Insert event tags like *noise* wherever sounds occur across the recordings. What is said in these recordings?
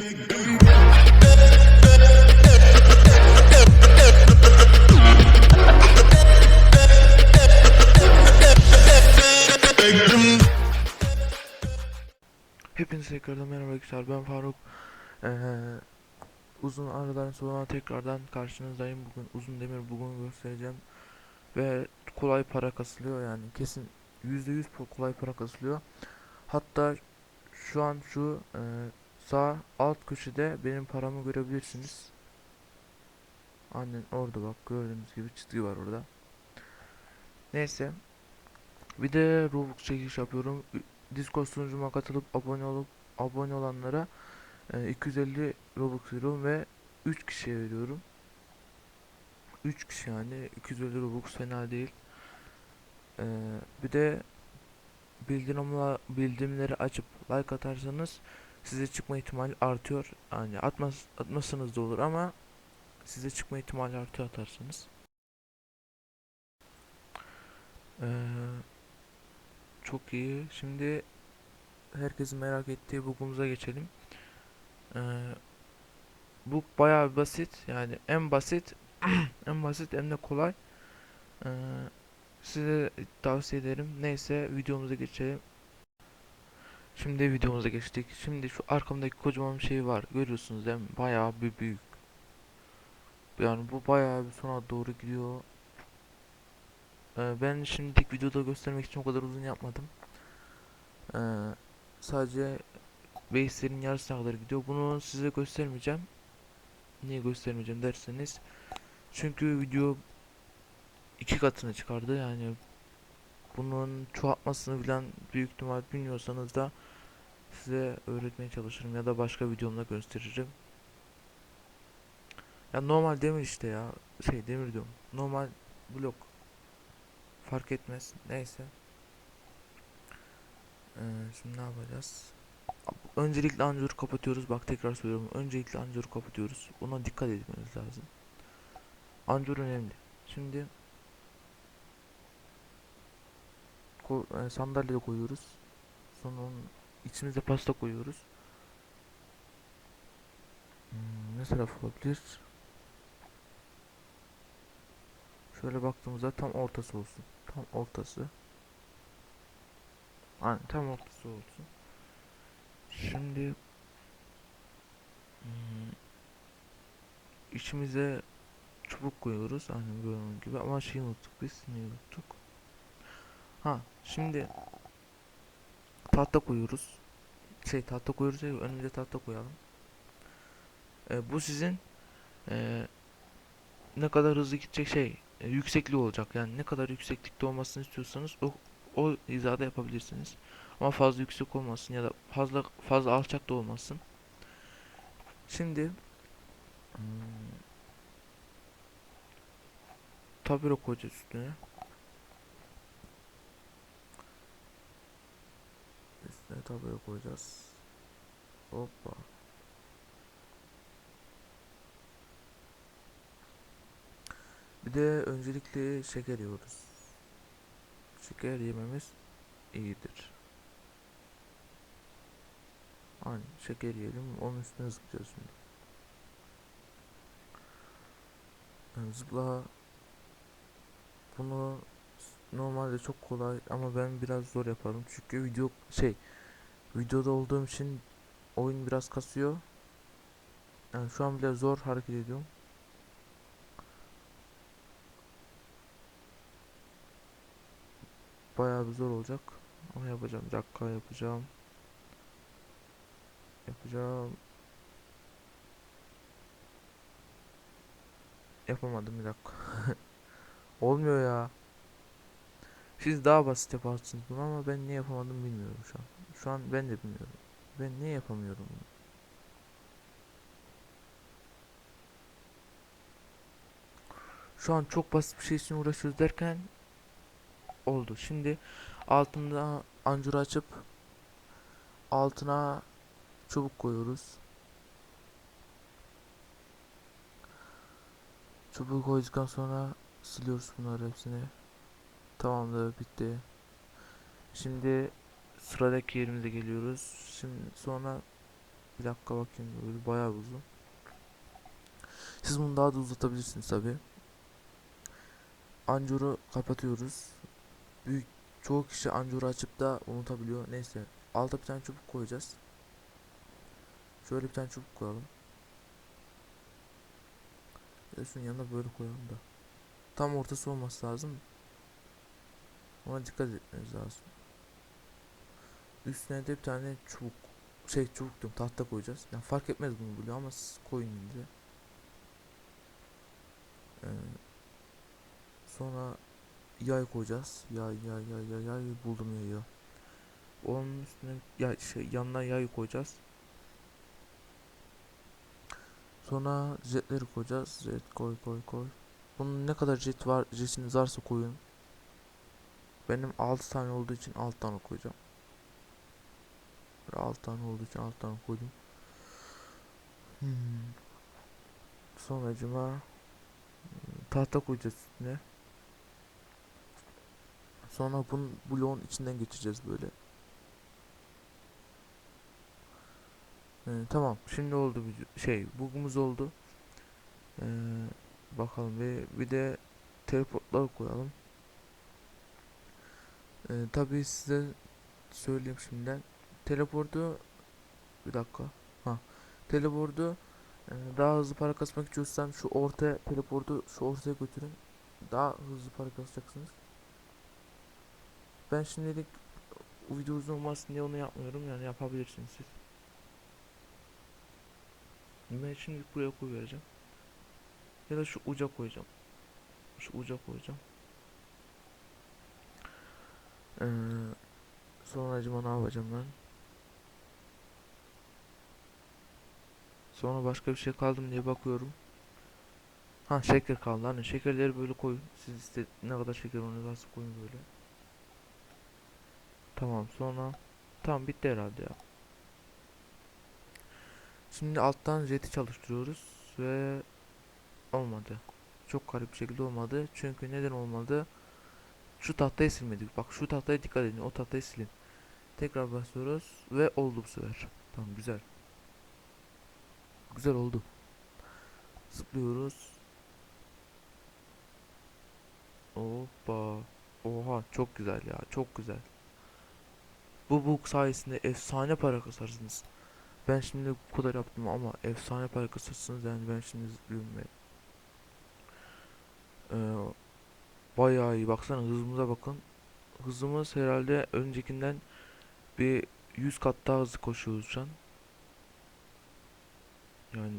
Hepinize tekrardan merhaba arkadaşlar ben Faruk. Ee, Uzun aradan sonra tekrardan karşınızdayım. Bugün uzun demir bugün göstereceğim. Ve kolay para kasılıyor yani kesin %100 po- kolay para kasılıyor. Hatta şu an şu e, sağ alt köşede benim paramı görebilirsiniz Aynen orada bak gördüğünüz gibi çizgi var orada Neyse Bir de Robux çekiliş yapıyorum Discord sunucuma katılıp abone olup abone olanlara e, 250 Robux veriyorum ve 3 kişiye veriyorum. 3 kişi yani 250 Robux fena değil. E, bir de bildirimler bildirimleri açıp like atarsanız size çıkma ihtimali artıyor. Yani atmaz atmasanız da olur ama size çıkma ihtimali artıyor atarsanız. Eee çok iyi. Şimdi herkesin merak ettiği bugumuza geçelim. Ee, bu bayağı basit. Yani en basit, *clears throat* en basit hem de kolay. Ee, size tavsiye ederim. Neyse videomuza geçelim. Şimdi videomuza geçtik. Şimdi şu arkamdaki kocaman bir şey var. Görüyorsunuz değil mi? Bayağı bir büyük. Yani bu bayağı bir sona doğru gidiyor. Ee, ben şimdilik videoda göstermek için o kadar uzun yapmadım. Ee, sadece base'lerin yarısına kadar gidiyor. Bunu size göstermeyeceğim. Niye göstermeyeceğim derseniz. Çünkü video iki katını çıkardı. Yani bunun çoğaltmasını bilen büyük ihtimal bilmiyorsanız da size öğretmeye çalışırım ya da başka videomda gösteririm. Ya normal demir işte ya. Şey demir diyorum. Normal blok. Fark etmez. Neyse. Ee, şimdi ne yapacağız? Öncelikle anjuru kapatıyoruz. Bak tekrar söylüyorum. Öncelikle anjuru kapatıyoruz. Buna dikkat etmeniz lazım. Anjur önemli. Şimdi e, sandalye koyuyoruz. Sonra onun içimize pasta koyuyoruz. Hmm, ne taraf olabilir? Şöyle baktığımızda tam ortası olsun. Tam ortası. Aynen tam ortası olsun. Şimdi hmm, içimize çubuk koyuyoruz. Aynen gördüğünüz gibi ama şeyi unuttuk biz. Neyi unuttuk? Ha şimdi tahta koyuyoruz. Şey tahta koyuyoruz ya önümüze tahta koyalım. Ee, bu sizin ee, ne kadar hızlı gidecek şey e, yüksekliği olacak. Yani ne kadar yükseklikte olmasını istiyorsanız o o hizada yapabilirsiniz. Ama fazla yüksek olmasın ya da fazla fazla alçak da olmasın. Şimdi hmm, tabure koyacağız üstüne. Üstüne tabure koyacağız. Hoppa. Bir de öncelikle şeker yiyoruz. Şeker yememiz iyidir. Aynen şeker yiyelim. Onun üstüne zıplayacağız şimdi. Yani zıpla. Bunu normalde çok kolay ama ben biraz zor yaparım. Çünkü video şey videoda olduğum için oyun biraz kasıyor. Yani şu an bile zor hareket ediyorum. Bayağı bir zor olacak. Ama yapacağım. Dakika yapacağım. Yapacağım. Yapamadım bir dakika. *laughs* Olmuyor ya. Siz daha basit yaparsınız bunu ama ben niye yapamadım bilmiyorum şu an. Şu an ben de bilmiyorum. Ben niye yapamıyorum bunu? Şu an çok basit bir şey için uğraşıyoruz derken oldu. Şimdi altında ancuru açıp altına çubuk koyuyoruz. Çubuğu koyduktan sonra siliyoruz bunları hepsini. Tamamdır bitti. Şimdi sıradaki yerimize geliyoruz. Şimdi sonra Bir dakika bakayım böyle bayağı uzun. Siz bunu daha da uzatabilirsiniz tabi. Ancoru kapatıyoruz. Büyük çoğu kişi ancoru açıp da unutabiliyor. Neyse. Alta bir tane çubuk koyacağız. Şöyle bir tane çubuk koyalım. Ya şunun yanına böyle koyalım da. Tam ortası olması lazım. Ona dikkat etmeniz lazım. Üstüne de bir tane çubuk şey çubuk diyorum tahta koyacağız. Yani fark etmez bunu biliyor ama koyun yine. Ee, sonra yay koyacağız. Yay yay yay yay yay buldum yayı. Onun üstüne ya şey yanına yay koyacağız. Sonra jetleri koyacağız. Jet koy koy koy. Bunun ne kadar jet var, jetiniz varsa koyun. Benim 6 tane olduğu için 6 tane koyacağım. 6 tane olduğu için 6 tane koydum. Hmm. Sonracıma hmm, tahta koyacağız üstüne. Sonra bunun bloğun içinden geçeceğiz böyle. Ee, tamam şimdi oldu şey bugumuz oldu. Ee, bakalım ve bir de teleportlar koyalım. Ee, tabii size söyleyeyim şimdiden. Teleportu bir dakika. Ha. Teleportu e, daha hızlı para kasmak istiyorsan şu ortaya teleportu şu ortaya götürün. Daha hızlı para kasacaksınız. Ben şimdilik video uzun olmasın diye onu yapmıyorum yani yapabilirsiniz siz. Ben şimdi buraya koy vereceğim. Ya da şu uca koyacağım. Şu uca koyacağım. Ee, sonra acaba ne yapacağım ben? Sonra başka bir şey kaldı mı diye bakıyorum. Ha şeker kaldı. Hani şekerleri böyle koyun. Siz iste ne kadar şeker onu varsa koyun böyle. Tamam sonra tamam bitti herhalde ya. Şimdi alttan jeti çalıştırıyoruz ve olmadı. Çok garip bir şekilde olmadı. Çünkü neden olmadı? Şu tahtayı silmedik. Bak şu tahtaya dikkat edin. O tahtayı silin. Tekrar basıyoruz ve oldu bu sefer. Tamam güzel. Güzel oldu. Zıplıyoruz. Hoppa. Oha çok güzel ya. Çok güzel. Bu book sayesinde efsane para kasarsınız. Ben şimdi bu kadar yaptım ama efsane para kasarsınız yani ben şimdi zıplıyorum ve ee, bayağı iyi baksana hızımıza bakın hızımız herhalde öncekinden bir 100 kat daha hızlı koşuyoruz şu an yani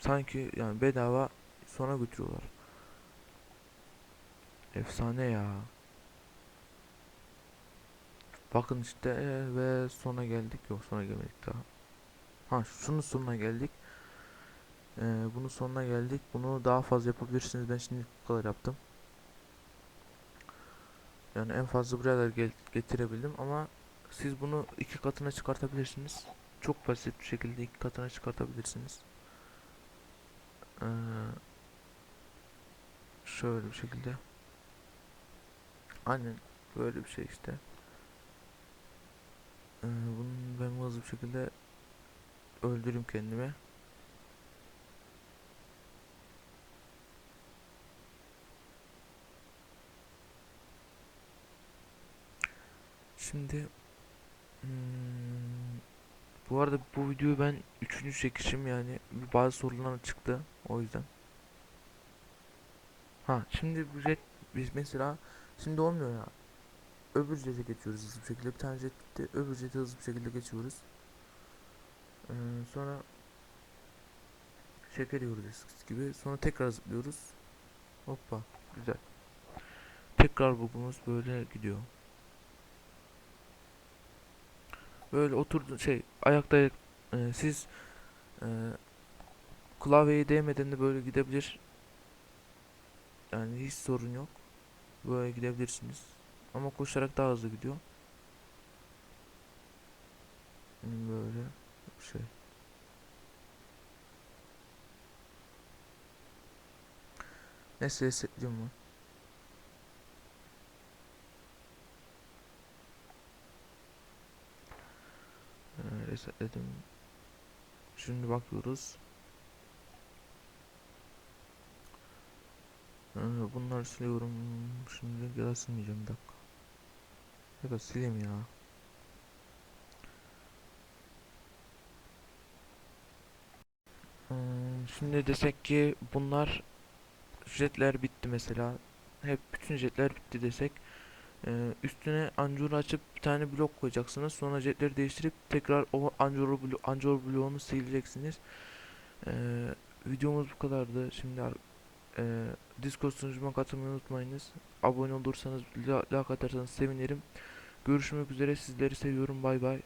sanki yani bedava sona götürüyorlar efsane ya bakın işte e, ve sona geldik yok sona gelmedik daha Ha şunun sonuna geldik. Ee, bunun sonuna geldik. Bunu daha fazla yapabilirsiniz. Ben şimdi bu kadar yaptım. Yani en fazla buraya gel getirebildim ama siz bunu iki katına çıkartabilirsiniz. Çok basit bir şekilde iki katına çıkartabilirsiniz. Ee, şöyle bir şekilde. Aynen böyle bir şey işte. Ee, bunu ben hızlı bir şekilde öldüreyim kendime. Şimdi hmm, bu arada bu videoyu ben üçüncü çekişim yani bazı sorular çıktı o yüzden. Ha şimdi bu jet biz mesela şimdi olmuyor ya. Öbür jete geçiyoruz hızlı bir şekilde. Bir tane jet bitti. Öbür jete hızlı bir şekilde geçiyoruz. Ee, sonra şeker yiyoruz eskisi gibi. Sonra tekrar zıplıyoruz. Hoppa. Güzel. Tekrar bukumuz böyle gidiyor. Böyle oturdu şey ayakta e, siz e, klavyeyi değmeden de böyle gidebilir. Yani hiç sorun yok. Böyle gidebilirsiniz. Ama koşarak daha hızlı gidiyor. Böyle şey. Neyse resetliyorum ben. Resetledim. Şimdi bakıyoruz. Ee, bunları siliyorum. Şimdi ya silmeyeceğim bir dakika. Ya sileyim ya. Ee, şimdi desek ki bunlar jetler bitti mesela. Hep bütün jetler bitti desek. Ee, üstüne Anjur'u açıp bir tane blok koyacaksınız. Sonra jetleri değiştirip tekrar o Anjur, blo bloğunu sileceksiniz. Ee, videomuz bu kadardı. Şimdi ee, Discord sunucuma katılmayı unutmayınız. Abone olursanız, like atarsanız sevinirim. Görüşmek üzere. Sizleri seviyorum. Bay bay.